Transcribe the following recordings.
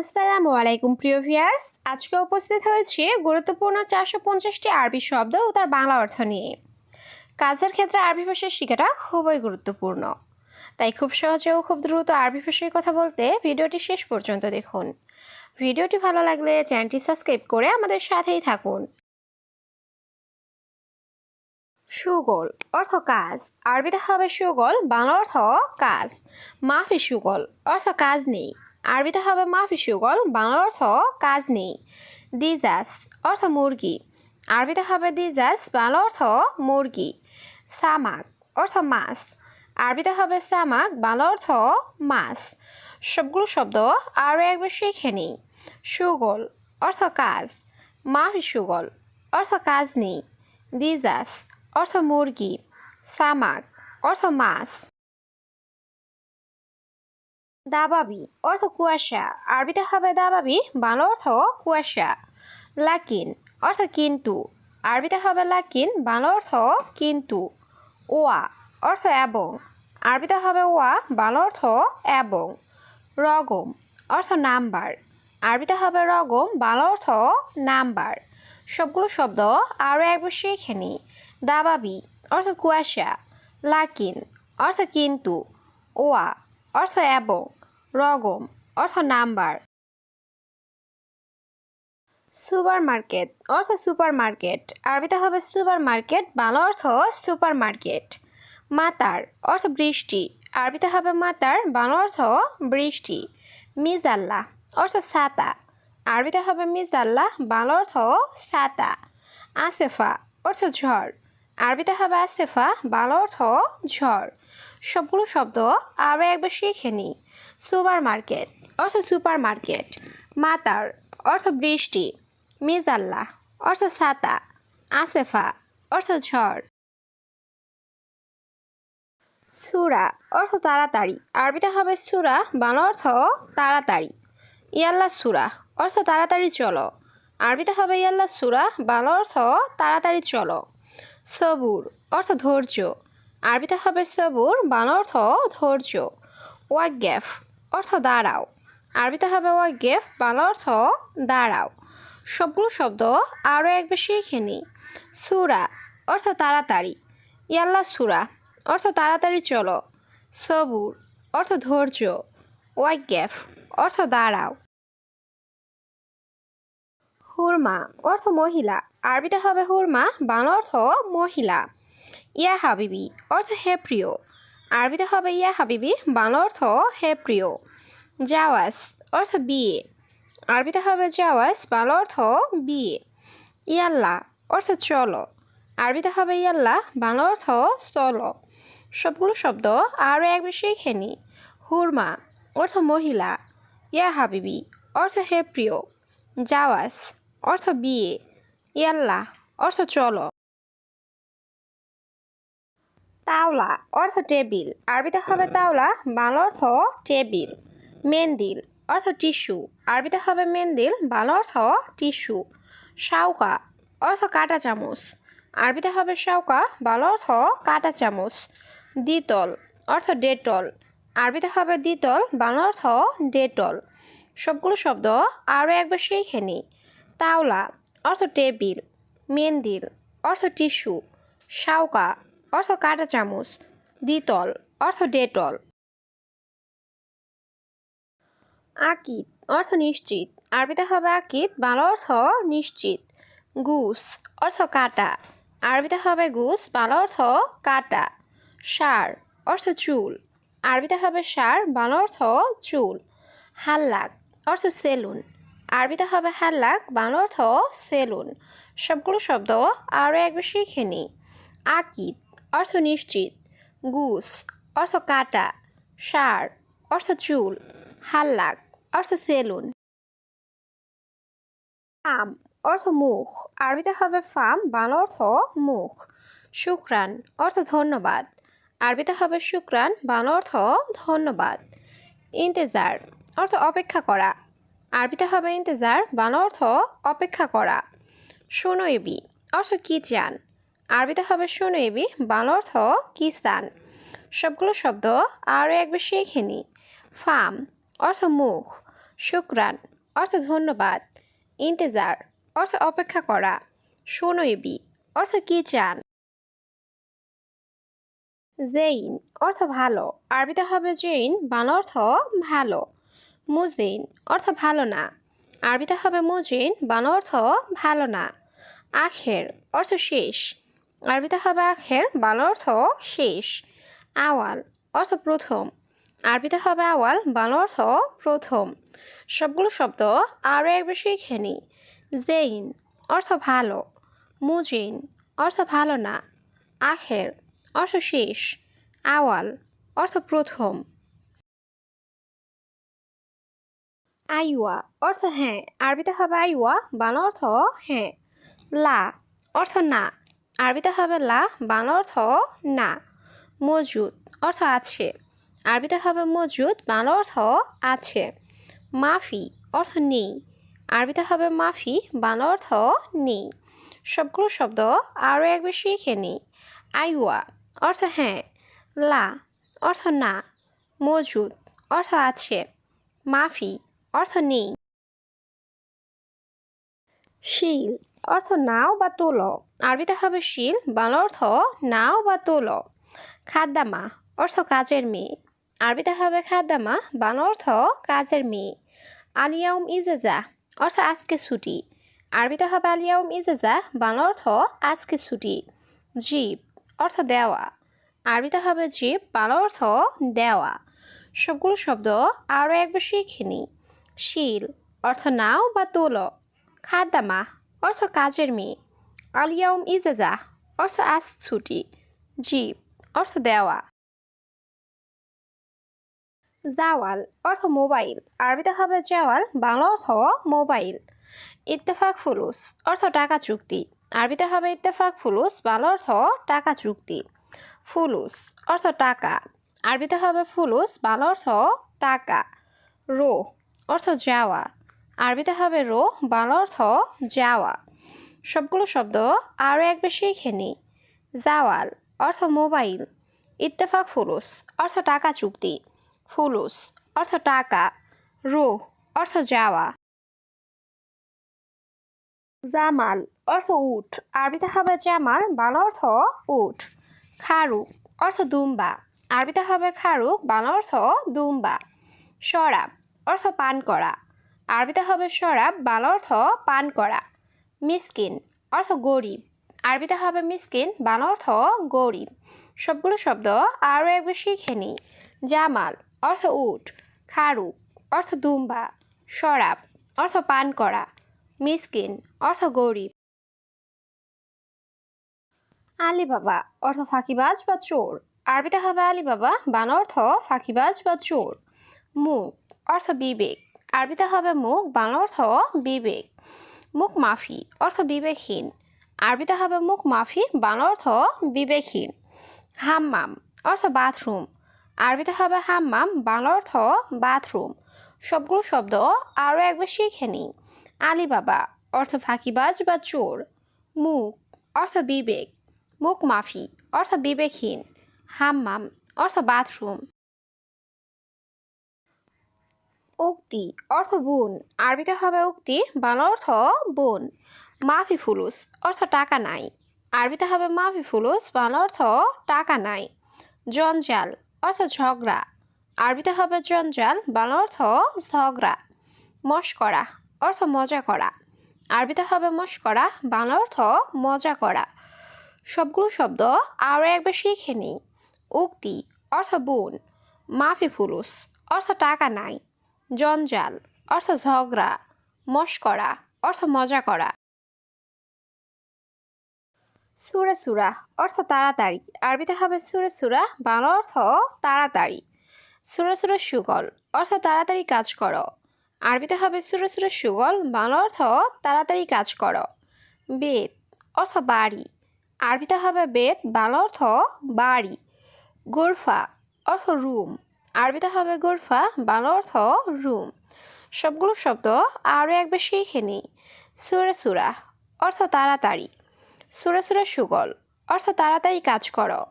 আসসালামু আলাইকুম, প্রিয় ভিয়ার্স আজকে উপস্থিত হয়েছে গুরুত্বপূর্ণ চারশো পঞ্চাশটি আরবি শব্দ ও তার বাংলা অর্থ নিয়ে। কাজের ক্ষেত্রে আরবি ভাষা শেখাটা খুবই গুরুত্বপূর্ণ। তাই খুব সহজে ও খুব দ্রুত আরবি ভাষায় কথা বলতে ভিডিওটি শেষ পর্যন্ত দেখুন। ভিডিওটি ভালো লাগলে চ্যানেলটি সাবস্ক্রাইব করে আমাদের সাথেই থাকুন। সুগল অর্থ কাজ। আরবিতে হবে সুগল, বাংলা অর্থ কাজ। মাফি সুগল অর্থ কাজ নেই। আরবিতে হবে মাফি সুগল বাংলা অর্থ কাজ নেই। দিজাস, অর্থ মুরগি। আরবিতে হবে দিজাস, বাংলা অর্থ মুরগি। সামাক, অর্থ মাছ। আরবিতে হবে সামাক, বাংলা অর্থ মাছ। সবগুলো শব্দ আরও একবার শিখে নিই। সুগল, অর্থ কাজ। মাফি সুগল অর্থ কাজ নেই। দিজাস, অর্থ মুরগি। সামাক, অর্থ মাছ। দাবাবি অর্থ কুয়াশা। আরবিতে হবে দাবাবি, বাংলা অর্থ কুয়াশা। লাকিন অর্থ কিন্তু। আরবিতে হবে লাকিন, বাংলা অর্থ কিন্তু। ওয়া অর্থ এবং। আরবিতে হবে ওয়া, বাংলা অর্থ এবং। রগম অর্থ নাম্বার। আরবিতে হবে রগম, বাংলা অর্থ নাম্বার। সবগুলো শব্দ আরও একবার শিখে নিই দাবাবি অর্থ কুয়াশা। লাকিন অর্থ কিন্তু। ওয়া অর্থ এবং। রগম, অর্থ নাম্বার। সুপার মার্কেট অর্থ সুপার মার্কেট আরবিতে হবে সুপার মার্কেট বাংলা অর্থ সুপার মার্কেট মাতার, অর্থ বৃষ্টি। আরবিতে হবে মাতার, বাংলা অর্থ বৃষ্টি। মিজাল্লা, অর্থ ছাতা। আরবিতে হবে মিজাল্লা, বাংলা অর্থ ছাতা। আসেফা, অর্থ ঝড়। আরবিতে হবে আসেফা, বাংলা অর্থ ঝড়। সবগুলো শব্দ আরও একবার শিখে নিই। সুপার মার্কেট অর্থ সুপার মার্কেট মাতার, অর্থ বৃষ্টি মিজাল্লা অর্থ ছাতা, আসেফা, অর্থ ঝড়। সুরা, অর্থ তাড়াতাড়ি। আরবিতে হবে সুরা, বাংলা অর্থ তাড়াতাড়ি। ইয়াল্লা সুরা, অর্থ তাড়াতাড়ি চলো। আরবিতে হবে ইয়াল্লা সুরা, বাংলা অর্থ তাড়াতাড়ি চলো। সবুর, অর্থ ধৈর্য। আরবিতে হবে সবুর, বাংলা অর্থ ধৈর্য। ওয়াগ্যাফ অর্থ দাঁড়াও। আরবিতে হবে ওয়াগ্যাফ বাংলা অর্থ দাঁড়াও। সবগুলো শব্দ আরও একবার শিখে নিই সুরা, অর্থ তাড়াতাড়ি। ইয়াল্লা সুরা, অর্থ তাড়াতাড়ি চলো। সবুর, অর্থ ধৈর্য। ওয়াগ্যাফ, অর্থ দাঁড়াও। হুরমা, অর্থ মহিলা। আরবিতে হবে হুরমা, বাংলা অর্থ মহিলা। ইয়া হাবিবি, অর্থ হে প্রিয়। আরবিতে হবে ইয়া হাবিবি, বাংলা অর্থ হে প্রিয়। জাওয়াজ, অর্থ বিয়ে। আরবিতে হবে জাওয়াজ, বাংলা অর্থ বিয়ে। ইয়াল্লা, অর্থ চলো। আরবিতে হবে ইয়াল্লা, বাংলা অর্থ চলো সবগুলো শব্দ আরও এক শিখে নিই হুরমা, অর্থ মহিলা। ইয়া হাবিবি, অর্থ হে প্রিয়। জাওয়াজ, অর্থ বিয়ে। ইয়াল্লা, অর্থ চলো। তাওলা অর্থ টেবিল। আরবিতে হবে তাওলা, বাংলা অর্থ টেবিল। মেন্দিল অর্থ টিস্যু। আরবিতে হবে মেন্দিল, বাংলা অর্থ টিস্যু। শাউকা অর্থ কাটা চামচ। আরবিতে হবে শাউকা বাংলা অর্থ কাটা চামচ। দ্বিতল অর্থ ডেটল। আরবিতে হবে দ্বিতল, বাংলা অর্থ ডেটল। সবগুলো শব্দ আরও একবার নিই তাওলা অর্থ টেবিল। মেন্দিল অর্থ টিস্যু। শাউকা অর্থ কাটা চামচ, দ্বিতল, অর্থ ডেটল। আকিত, অর্থ নিশ্চিত। আরবিতে হবে আকিদ বাংলা অর্থ নিশ্চিত। গুস, অর্থ কাটা। আরবিতে হবে গুস, বাংলা অর্থ কাটা। সার, অর্থ চুল। আরবিতে হবে সার, বাংলা অর্থ চুল। হাল্লাক, অর্থ সেলুন। আরবিতে হবে হাল্লাক, বাংলা অর্থ সেলুন। সবগুলো শব্দ আরও একবার শিখে নিই। আকিদ অর্থ নিশ্চিত। গুস, অর্থ কাটা। সার, অর্থ চুল। হাল্লাক, অর্থ সেলুন। ফাম অর্থ মুখ। আরবিতে হবে ফাম, বাংলা অর্থ মুখ। শুক্রান, অর্থ ধন্যবাদ। আরবিতে হবে শুক্রান, বাংলা অর্থ ধন্যবাদ। ইন্তেজার, অর্থ অপেক্ষা করা। আরবিতে হবে ইন্তেজার, বাংলা অর্থ অপেক্ষা করা। সুনইবি, অর্থ কি চান? আরবিতে হবে সুনইবি বাংলা অর্থ কিসান। সবগুলো শব্দ আরও একবার শিখে নিই। ফাম, অর্থ মুখ। শুক্রান, অর্থ ধন্যবাদ। ইন্তেজার, অর্থ অপেক্ষা করা। সোনইবি অর্থ কি চান? জেইন, অর্থ ভালো। আরবিতে হবে জেইন, বাংলা অর্থ ভালো। মুজিন অর্থ ভালো না। আরবিতে হবে মুজিন বাংলা অর্থ ভালো না। আখের, অর্থ শেষ। আরবিতে হবে আখের, বাংলা অর্থ শেষ। আওয়াল অর্থ প্রথম। আরবিতে হবে আওয়াল, বাংলা অর্থ প্রথম। সবগুলো শব্দ আরও এক বেশি খেনি জেইন অর্থ ভালো। মুজিন অর্থ ভালো না। আখের অর্থ শেষ। আওয়াল অর্থ প্রথম। আইওয়া অর্থ হ্যাঁ। আরবিতে হবে আইওয়া, বাংলা অর্থ হ্যাঁ। লা অর্থ না। আরবিতে হবে লা, বাংলা অর্থ না, মজুদ অর্থ আছে। আরবিতে হবে মজুদ, বাংলা অর্থ আছে। মাফি অর্থ নেই। আরবিতে হবে মাফি, বাংলা অর্থ নেই। সবগুলো শব্দ আরও এক বেশি শিখে নিই। আইওয়া অর্থ হ্যাঁ লা অর্থ না, মজুদ অর্থ আছে। মাফি অর্থ নেই। শিল অর্থ নাও বা তোলো। আরবিতে হবে শিল, বাংলা অর্থ নাও বা তোলো। খাদ্দামা, অর্থ কাজের মেয়ে। আরবিতে হবে খাদ্দামা, বাংলা অর্থ কাজের মেয়ে। আলিয়াউম ইজেজা, অর্থ আজকে ছুটি। আরবিতে হবে আলিয়াউম ইজেজা, বাংলা অর্থ আজকে ছুটি। জীব, অর্থ দেওয়া। আরবিতে হবে জীব, বাংলা অর্থ দেওয়া। সবগুলো শব্দ আরও একবার শিখে শিল, অর্থ নাও বা তোলো। খাদ্দামা অর্থ কাজের মেয়ে। আলিয়াউম ইজেজা, অর্থ আজ ছুটি। জীব, অর্থ দেওয়া। জাওয়াল, অর্থ মোবাইল। আরবিতে হবে জাওয়াল, বাংলা অর্থ মোবাইল। ইত্তেফাক ফুলুস, অর্থ টাকা চুক্তি। আরবিতে হবে ইত্তেফাক ফুলুস, বাংলা অর্থ টাকা চুক্তি। ফুলুস, অর্থ টাকা। আরবিতে হবে ফুলুস, বাংলা অর্থ টাকা। রো, অর্থ যাওয়া। আরবিতে হবে রো, বাংলা অর্থ যাওয়া। সবগুলো শব্দ আরও এক বেশি শিখে নিই। জাওয়াল অর্থ মোবাইল। ইত্তেফাক ফুলুস অর্থ টাকা চুক্তি। ফুলুস অর্থ টাকা। রো, অর্থ যাওয়া। জামাল, অর্থ উঠ আরবিতে হবে জামাল, বাংলা অর্থ উঠ খারুক, অর্থ দুম্বা। আরবিতে হবে খারুক, বাংলা অর্থ দুম্বা। শরাব, অর্থ পান করা। আরবিতে হবে শরাব বাংলা অর্থ পান করা। মিসকিন অর্থ গরিব। আরবিতে হবে মিসকিন, বাংলা অর্থ গরিব। সবগুলো শব্দ আরও একবার শিখে নিই। জামাল অর্থ উট। খারুক অর্থ দুম্বা। শরাব অর্থ পান করা। মিসকিন অর্থ গরিব। আলী বাবা অর্থ ফাঁকিবাজ বা চোর। আরবিতে হবে আলী বাবা বাংলা অর্থ ফাঁকিবাজ বা চোর। মুখ অর্থ বিবেক। আরবিতে হবে মুখ, বাংলা অর্থ বিবেক। মুখ মাফি, অর্থ বিবেকহীন। আরবিতে হবে মুখ মাফি, বাংলা অর্থ বিবেকহীন। হাম্মাম, অর্থ বাথরুম। আরবিতে হবে হাম্মাম, বাংলা অর্থ বাথরুম। সবগুলো শব্দ আরও একবার শিখে নিই। আলিবাবা, অর্থ ফাঁকিবাজ বা চোর। মুখ, অর্থ বিবেক। মুখ মাফি, অর্থ বিবেকহীন। হাম্মাম, অর্থ বাথরুম। উক্তি অর্থ বোন। আরবিতে হবে উক্তি, বাংলা অর্থ বোন। মাফি ফুলুস, অর্থ টাকা নাই। আরবিতে হবে মাফি ফুলুস, বাংলা অর্থ টাকা নাই। জঞ্জাল, অর্থ ঝগড়া। আরবিতে হবে জঞ্জাল, বাংলা অর্থ ঝগড়া। মস্করা, অর্থ মজা করা। আরবিতে হবে মস্করা, বাংলা অর্থ মজা করা। সবগুলো শব্দ আরও একবার শিখে নিই। উক্তি, অর্থ বোন। মাফি ফুলুস, অর্থ টাকা নাই। জঞ্জাল, অর্থ ঝগড়া, মস্করা, অর্থ মজা করা। সুরে সুরা, অর্থ তাড়াতাড়ি। আরবিতে হবে সুরে সুরা, বাংলা অর্থ তাড়াতাড়ি। সুরে সুরা সুগল, অর্থ তাড়াতাড়ি কাজ করো। আরবিতে হবে সুরে সুরে সুগল, বাংলা অর্থ তাড়াতাড়ি কাজ করো। বেদ, অর্থ বাড়ি। আরবিতে হবে বেদ, বাংলা অর্থ বাড়ি। গোরফা, অর্থ রুম। আরবিতে হবে গোরফা, বাংলা অর্থ রুম। সবগুলো শব্দ আরও একবার শিখে নিই সুরে সুরা, অর্থ তাড়াতাড়ি। সুরে সুরে সুগল, অর্থ তাড়াতাড়ি কাজ করো।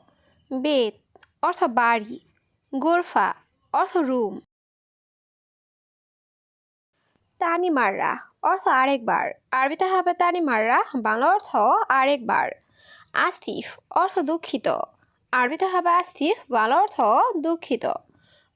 বেদ অর্থ বাড়ি। গোরফা, অর্থ রুম। তানি মাররা অর্থ আরেকবার। আরবিতে হবে তানি মাররা বাংলা অর্থ আরেকবার। আস্তিফ, অর্থ দুঃখিত। আরবিতে হবে আস্তিফ, বাংলা অর্থ দুঃখিত।